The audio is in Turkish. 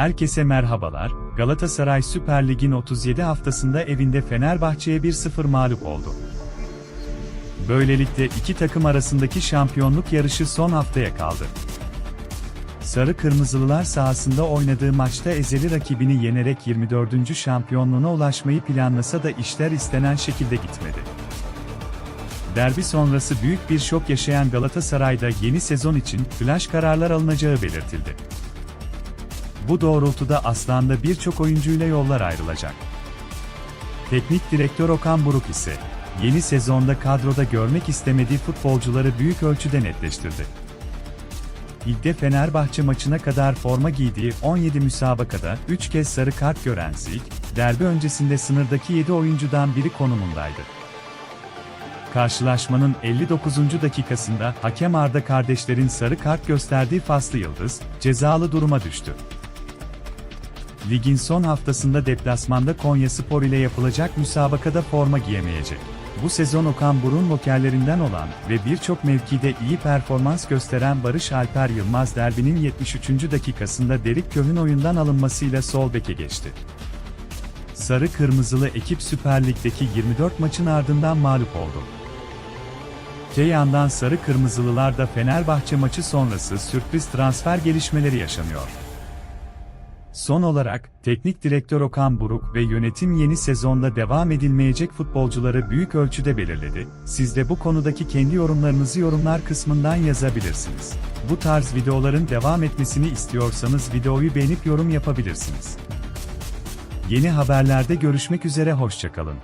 Herkese merhabalar. Galatasaray Süper Lig'in 37 haftasında evinde Fenerbahçe'ye 1-0 mağlup oldu. Böylelikle iki takım arasındaki şampiyonluk yarışı son haftaya kaldı. Sarı Kırmızılılar sahasında oynadığı maçta ezeli rakibini yenerek 24. şampiyonluğuna ulaşmayı planlasa da işler istenen şekilde gitmedi. Derbi sonrası büyük bir şok yaşayan Galatasaray'da yeni sezon için flash kararlar alınacağı belirtildi. Bu doğrultuda Aslan'da birçok oyuncuyla yollar ayrılacak. Teknik direktör Okan Buruk ise yeni sezonda kadroda görmek istemediği futbolcuları büyük ölçüde netleştirdi. Ligde Fenerbahçe maçına kadar forma giydiği 17 müsabakada 3 kez sarı kart gören Zik, derbi öncesinde sınırdaki 7 oyuncudan biri konumundaydı. Karşılaşmanın 59. dakikasında hakem Arda kardeşlerin sarı kart gösterdiği Faslı Yıldız, cezalı duruma düştü. Ligin son haftasında deplasmanda Konya Spor ile yapılacak müsabakada forma giyemeyecek. Bu sezon Okan Burun lokerlerinden olan ve birçok mevkide iyi performans gösteren Barış Alper Yılmaz derbinin 73. dakikasında Derik Köh'ün oyundan alınmasıyla sol beke geçti. Sarı Kırmızılı ekip Süper Lig'deki 24 maçın ardından mağlup oldu. Te yandan Sarı Kırmızılılar da Fenerbahçe maçı sonrası sürpriz transfer gelişmeleri yaşanıyor. Son olarak, teknik direktör Okan Buruk ve yönetim yeni sezonda devam edilmeyecek futbolcuları büyük ölçüde belirledi. Siz de bu konudaki kendi yorumlarınızı yorumlar kısmından yazabilirsiniz. Bu tarz videoların devam etmesini istiyorsanız videoyu beğenip yorum yapabilirsiniz. Yeni haberlerde görüşmek üzere hoşçakalın.